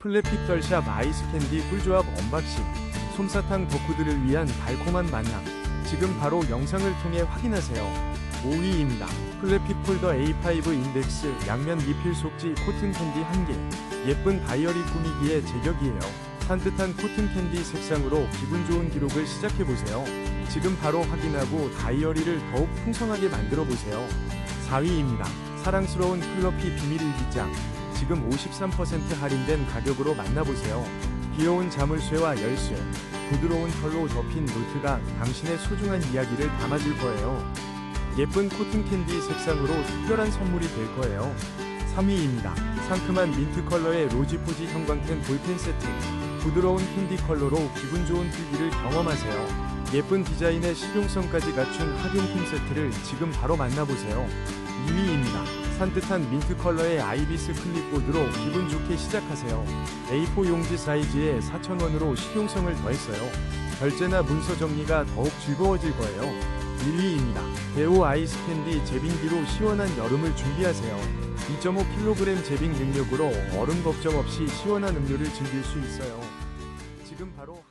플래픽 덜샵 아이스 캔디 꿀조합 언박싱 솜사탕 덕후들을 위한 달콤한 만남. 지금 바로 영상을 통해 확인하세요. 5위입니다. 플래픽 폴더 A5 인덱스 양면 리필 속지 코튼 캔디 1개. 예쁜 다이어리 꾸미기에 제격이에요. 산뜻한 코튼 캔디 색상으로 기분 좋은 기록을 시작해보세요. 지금 바로 확인하고 다이어리를 더욱 풍성하게 만들어 보세요. 4위입니다. 사랑스러운 플러피 비밀 일기장 지금 53% 할인된 가격으로 만나보세요. 귀여운 자물쇠와 열쇠, 부드러운 털로 덮인 노트가 당신의 소중한 이야기를 담아줄 거예요. 예쁜 코튼 캔디 색상으로 특별한 선물이 될 거예요. 3위입니다. 상큼한 민트 컬러의 로지포지 형광펜 볼펜 세트. 부드러운 캔디 컬러로 기분 좋은 필기를 경험하세요. 예쁜 디자인의 실용성까지 갖춘 할인품 세트를 지금 바로 만나보세요. 2위입니다. 산뜻한 민트 컬러의 아이비스 클립보드로 기분 좋게 시작하세요. A4 용지 사이즈에 4,000원으로 실용성을 더했어요. 결제나 문서 정리가 더욱 즐거워질 거예요. 1위입니다. 데오 아이스 캔디 제빙기로 시원한 여름을 준비하세요. 2.5kg 제빙 능력으로 얼음 걱정 없이 시원한 음료를 즐길 수 있어요. 지금 바로